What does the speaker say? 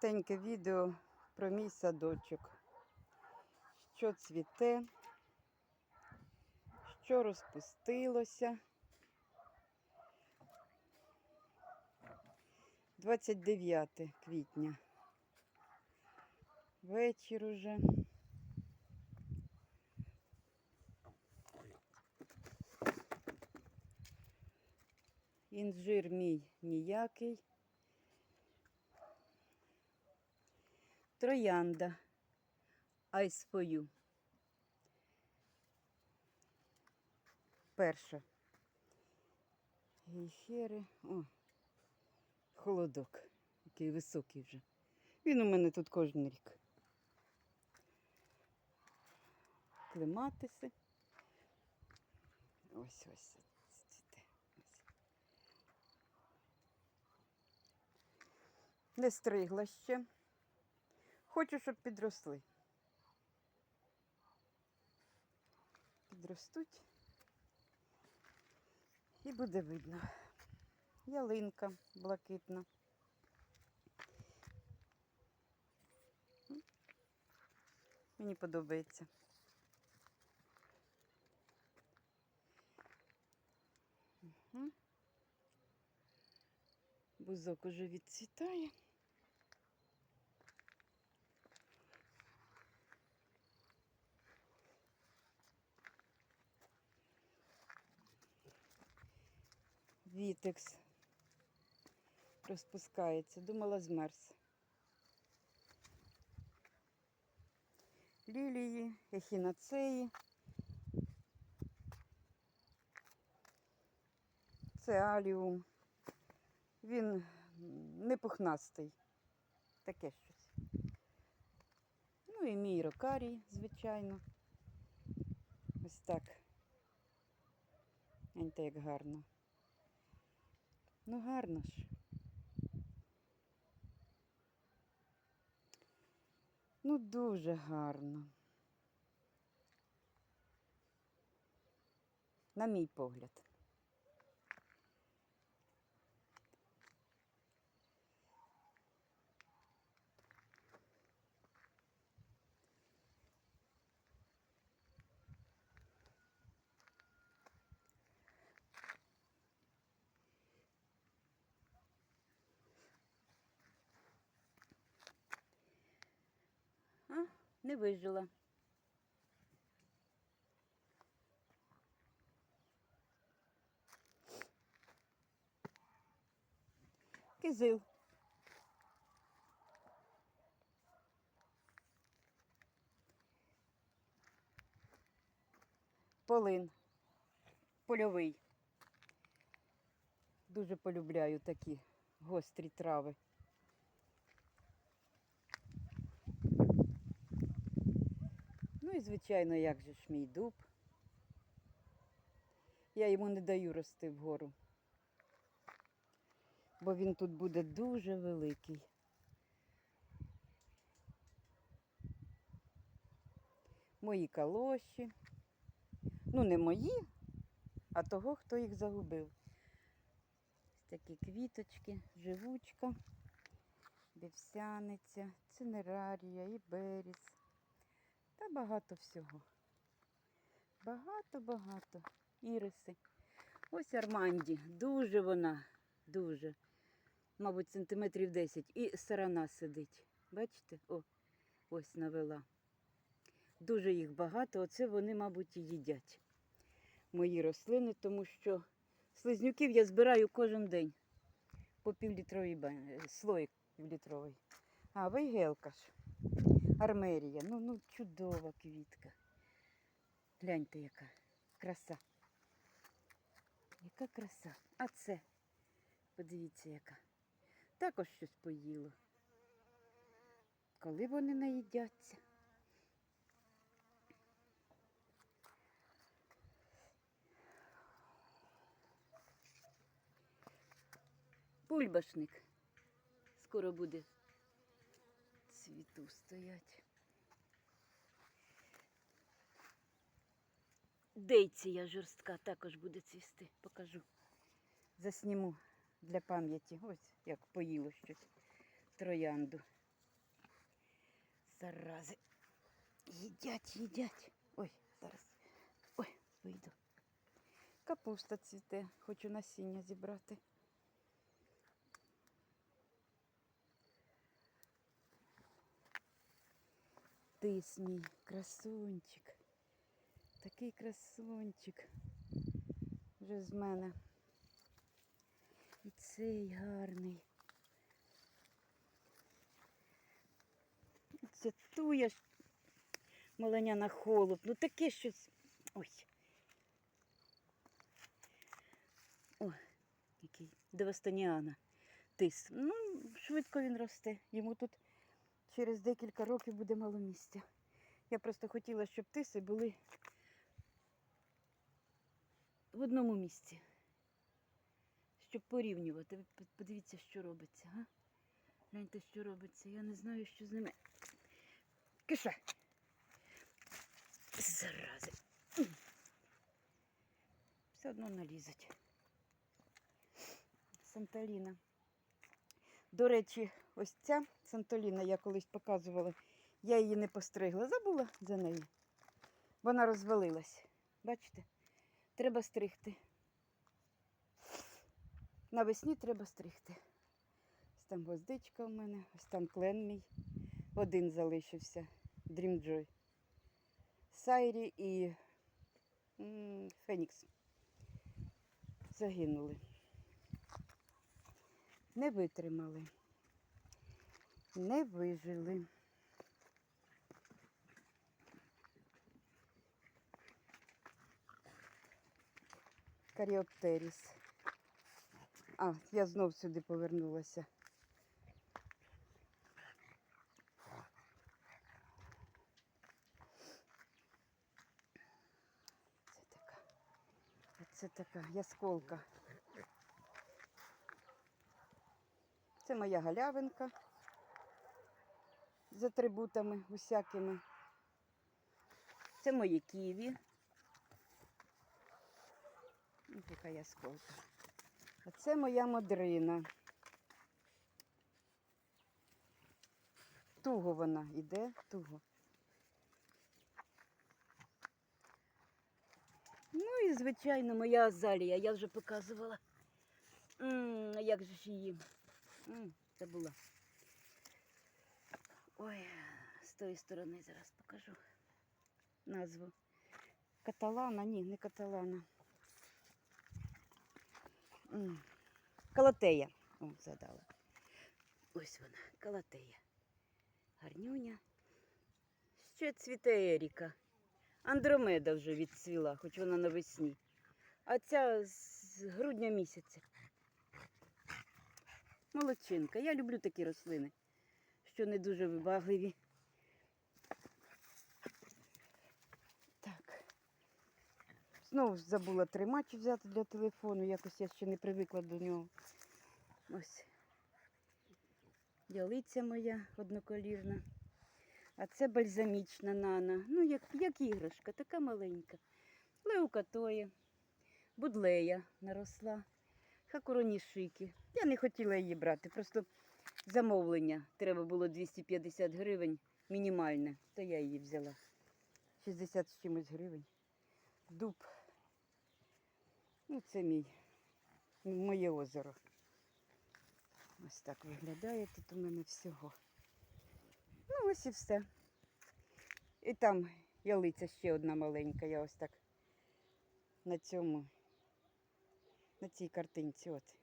Коротеньке відео про мій садочок. Що цвіте, що розпустилося. 29 квітня. Вечір уже. Інжир мій ніякий. Троянда. For you. Перша. Гейхери. О, холодок. Який високий вже. Він у мене тут кожен рік. Клематиси. Ось ось. цвіте. Не стригла ще. Хочу, щоб підросли. Підростуть. І буде видно. Ялинка блакитна. Мені подобається. Бузок уже відцвітає. Вітекс розпускається. Думала, змерз. Лілії, ехінацеї. Це аліум. Він не пухнастий. Таке щось. Ну і мій рокарій, звичайно. Ось так. Гляньте, як гарно. Ну гарно ж. Ну дуже гарно. На мій погляд. А, не вижила. Кизил. Полин. Польовий. Дуже полюбляю такі гострі трави. І, звичайно, як же ж мій дуб. Я йому не даю рости вгору. Бо він тут буде дуже великий. Мої калоші. Ну, не мої, а того, хто їх загубив. Ось такі квіточки, живучка, вівсяниця, цинерарія, іберіс. Та багато всього. Багато-багато. Іриси. Ось Арманді. Дуже вона, дуже. Мабуть, сантиметрів 10. І сарана сидить. Бачите? О, ось навела. Дуже їх багато. Оце вони, мабуть, і їдять. Мої рослини, тому що слизнюків я збираю кожен день. По півлітровій ба- слоїк півлітровий. А, вейгелка ж. Армерія. Ну, ну, чудова квітка. Гляньте, яка краса. Яка краса. А це, подивіться, яка. Також щось поїло. Коли вони наїдяться? Бульбашник. Скоро буде цвіту стоять. Дейція жорстка також буде цвісти. Покажу. Засніму для пам'яті. Ось як поїло щось троянду. Зарази. Їдять, їдять. Ой, зараз. Ой, вийду. Капуста цвіте, хочу насіння зібрати. Тис мій красунчик. Такий красунчик. Вже з мене. І цей гарний. Це туя ж маленя на холод. Ну таке щось. Ой. О, який Девастаніана. Тис. Ну, швидко він росте. Йому тут через декілька років буде мало місця. Я просто хотіла, щоб тиси були в одному місці. Щоб порівнювати. Подивіться, що робиться, га? Гляньте, що робиться. Я не знаю, що з ними. Киша. Зарази. Все одно налізуть. Санталіна. До речі, ось ця Сантоліна я колись показувала. Я її не постригла, забула за неї. Вона розвалилась. Бачите? Треба стригти. Навесні треба стригти. Ось там гвоздичка в мене, ось там клен мій. Один залишився. Дрімджой. Сайрі і Фенікс. Загинули. Не витримали. Не вижили. Каріоптеріс. А, я знов сюди повернулася. Це така. Це така ясколка. Це моя галявинка з атрибутами усякими. Це мої ківі. Ось така ясколка. А це моя модрина. Туго вона йде, туго. Ну і, звичайно, моя азалія, я вже показувала. М, як же ж її? М, забула. Ой, з тої сторони зараз покажу назву. Каталана, ні, не каталана. Калатея. О, згадала. Ось вона, калатея. Гарнюня. Ще цвіте Еріка. Андромеда вже відцвіла, хоч вона навесні. А ця з грудня місяця. Молодчинка. Я люблю такі рослини, що не дуже вибагливі. Так. Знову забула тримач взяти для телефону. Якось я ще не привикла до нього. Ось. Ялиця моя одноколірна. А це бальзамічна нана. Ну, як, як іграшка, така маленька. Леукатоє, будлея наросла, хакуронішики. Я не хотіла її брати, просто замовлення. Треба було 250 гривень мінімальне, то я її взяла. 60 з чимось гривень. Дуб. Ну, це мій, моє озеро. Ось так виглядає тут у мене всього. Ну, ось і все. І там ялиця ще одна маленька. Я ось так на цьому, на цій картинці. От.